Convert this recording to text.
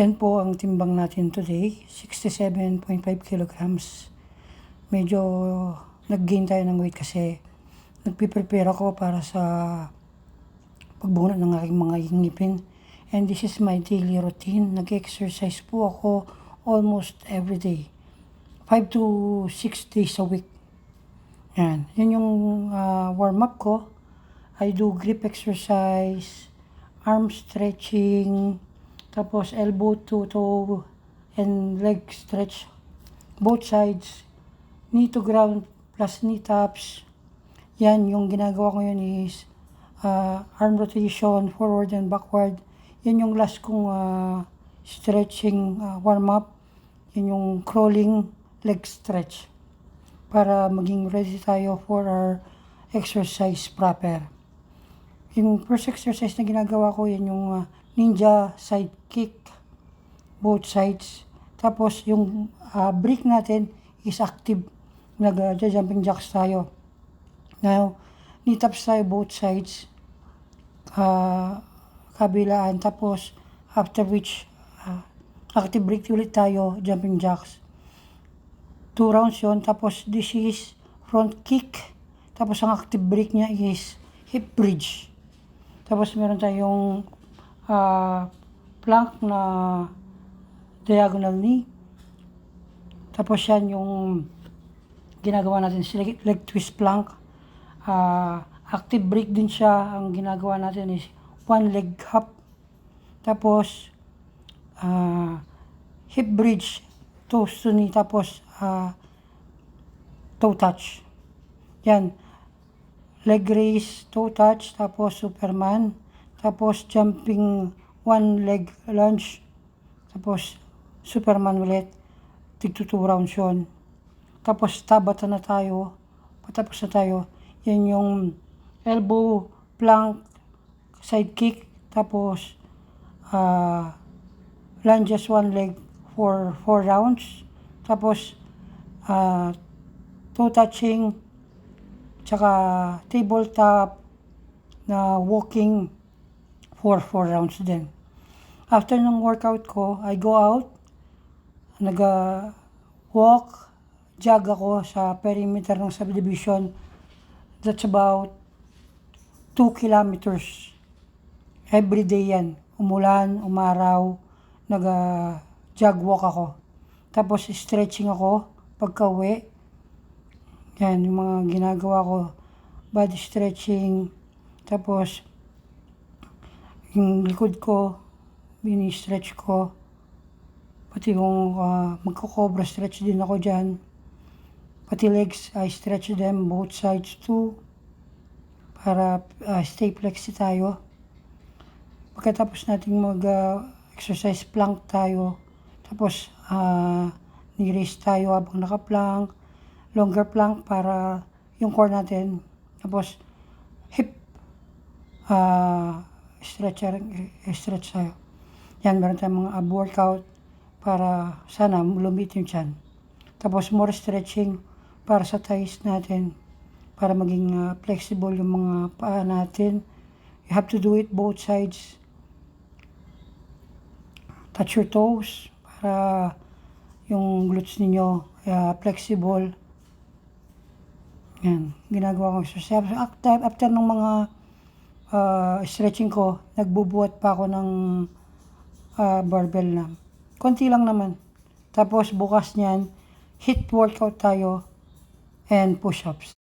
Yan po ang timbang natin today, 67.5 kilograms. Medyo nag-gain tayo ng weight kasi nagpiprepare ako para sa pagbunot ng aking mga ngipin. And this is my daily routine. Nag-exercise po ako almost every day. 5 to 6 days a week. Yan. Yan yung ah, warm-up ko. I do grip exercise, arm stretching, tapos elbow to toe, and leg stretch. Both sides. Knee to ground plus knee taps. Yan, yung ginagawa ko yun is ah, arm rotation, forward and backward. Yan yung last kong ah, stretching ah, warm-up. Yan yung crawling leg stretch para maging ready tayo for our exercise proper. Yung first exercise na ginagawa ko, yan yung ah, ninja side kick, both sides. Tapos yung ah, break natin is active. Nag-jumping jacks tayo. Now, knee taps tayo both sides. ah, kabilaan. Tapos, after which, ah, active break ulit tayo, jumping jacks. Two rounds yon Tapos, this is front kick. Tapos, ang active break niya is hip bridge. Tapos, meron tayong ah, plank na diagonal knee. Tapos, yan yung ginagawa natin leg, leg twist plank. Ah, active break din siya. Ang ginagawa natin is one leg hop. Tapos, ah, hip bridge, toes to knee, tapos ah, toe touch. Yan. Leg raise, toe touch, tapos Superman. Tapos jumping one leg lunge. Tapos Superman ulit. Tigto two rounds yun. Tapos tabata na tayo. Patapos na tayo. Yan yung elbow plank, side kick. Tapos ah lunges one leg for four rounds. Tapos, ah, toe touching, tsaka tabletop na walking for four rounds din. After ng workout ko, I go out, nag-walk, jog ako sa perimeter ng subdivision. That's about 2 kilometers. Every day yan. Umulan, umaraw, nag-jog walk ako. Tapos stretching ako pagka uwi. Yan, yung mga ginagawa ko. Body stretching. Tapos, yung likod ko, mini-stretch ko. Pati yung uh, magko-cobra stretch din ako dyan. Pati legs, I stretch them both sides too. Para uh, stay flexi tayo. Pagkatapos nating mag-exercise plank tayo, tapos uh, ni-raise tayo habang naka-plank, longer plank para yung core natin. Tapos hip uh, stretcher, stretch tayo. Yan, meron tayong mga ab workout para sana lumit yung tiyan. Tapos more stretching para sa thighs natin para maging uh, flexible yung mga paa natin. You have to do it both sides. Touch your toes para yung glutes ninyo uh, flexible. Yan, ginagawa ko exercise. After, after ng mga uh, stretching ko, nagbubuhat pa ako ng uh, barbell na. Konti lang naman. Tapos bukas niyan, hit workout tayo and push-ups.